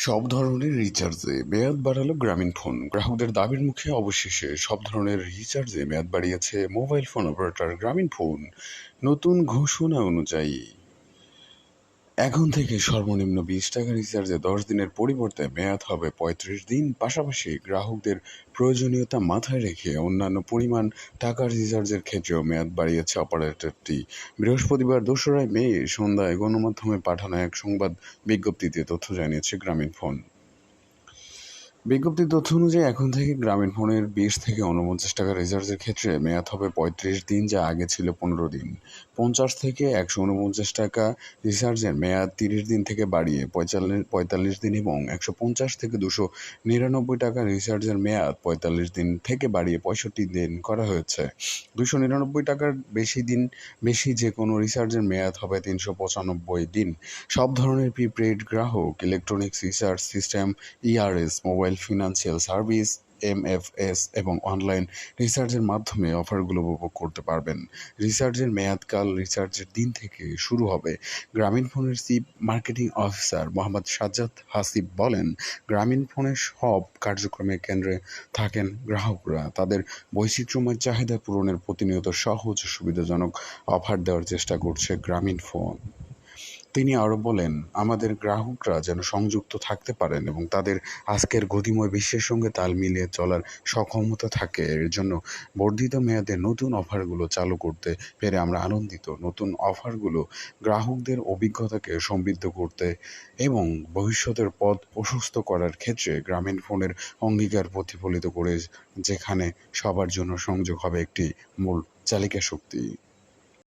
সব ধরনের রিচার্জে মেয়াদ বাড়ালো গ্রামীণ ফোন। গ্রাহকদের দাবির মুখে অবশেষে সব ধরনের রিচার্জে মেয়াদ বাড়িয়েছে mobile phone operator Grameenphone. নতুন ঘোষণা অনুযায়ী এখন থেকে সর্বনিম্ন বিশ টাকা রিচার্জে দশ দিনের পরিবর্তে মেয়াদ হবে পঁয়ত্রিশ দিন। পাশাপাশি গ্রাহকদের প্রয়োজনীয়তা মাথায় রেখে অন্যান্য পরিমাণ টাকার রিচার্জের ক্ষেত্রেও মেয়াদ বাড়িয়েছে অপারেটরটি। বৃহস্পতিবার দোসরায় মে সন্ধ্যায় গণমাধ্যমে পাঠানো এক সংবাদ বিজ্ঞপ্তিতে তথ্য জানিয়েছে গ্রামীণফোন বিজ্ঞপ্তির তথ্য অনুযায়ী এখন থেকে গ্রামীণ ফোনের বিশ থেকে উনপঞ্চাশ টাকা রিচার্জের ক্ষেত্রে মেয়াদ হবে পঁয়ত্রিশ দিন, যা আগে ছিল পনেরো দিন। পঞ্চাশ থেকে একশো উনপঞ্চাশ টাকা রিচার্জের মেয়াদ তিরিশ দিন থেকে বাড়িয়ে পঁয়তাল্লিশ পঁয়তাল্লিশ দিন এবং একশো পঞ্চাশ থেকে দুশো নিরানব্বই টাকা রিচার্জের মেয়াদ পঁয়তাল্লিশ দিন থেকে বাড়িয়ে পঁয়ষট্টি দিন করা হয়েছে। দুশো নিরানব্বই টাকার বেশি দিন, বেশি যে কোনো রিচার্জের মেয়াদ হবে তিনশো পঁচানব্বই দিন। সব ধরনের প্রিপেইড গ্রাহক, electronics recharge system ERS mobile financial service, MFS এবং অনলাইন রিসার্চের মাধ্যমে অফারগুলো উপভোগ করতে পারবেন। রিচার্জের মেয়াদকাল রিচার্জের দিন থেকে শুরু হবে। গ্রামীণ ফোনের chief marketing officer Mohammad Sajjad Hasib বলেন, গ্রামীণ ফোনের সব কার্যক্রমের কেন্দ্রে থাকেন গ্রাহকরা। তাদের বৈচিত্র্যময় চাহিদা পূরণের প্রতিনিয়ত সহজ সুবিধাজনক অফার দেওয়ার চেষ্টা করছে গ্রামীণ ফোন। তিনি আরও বলেন, আমাদের গ্রাহকরা যেন সংযুক্ত থাকতে পারেন এবং তাদের আজকের গতিময় বিশ্বের সঙ্গে তাল মিলিয়ে চলার সক্ষমতা থাকে। এর জন্য বর্ধিত মেয়াদে নতুন অফারগুলো চালু করতে পেরে আমরা আনন্দিত। নতুন অফারগুলো গ্রাহকদের অভিজ্ঞতাকে সমৃদ্ধ করতে এবং ভবিষ্যতের পথ প্রশস্ত করার ক্ষেত্রে গ্রামীণ ফোনের অঙ্গীকার প্রতিফলিত করে যেখানে সবার জন্য সংযোগ হবে একটি মূল চালিকা শক্তি।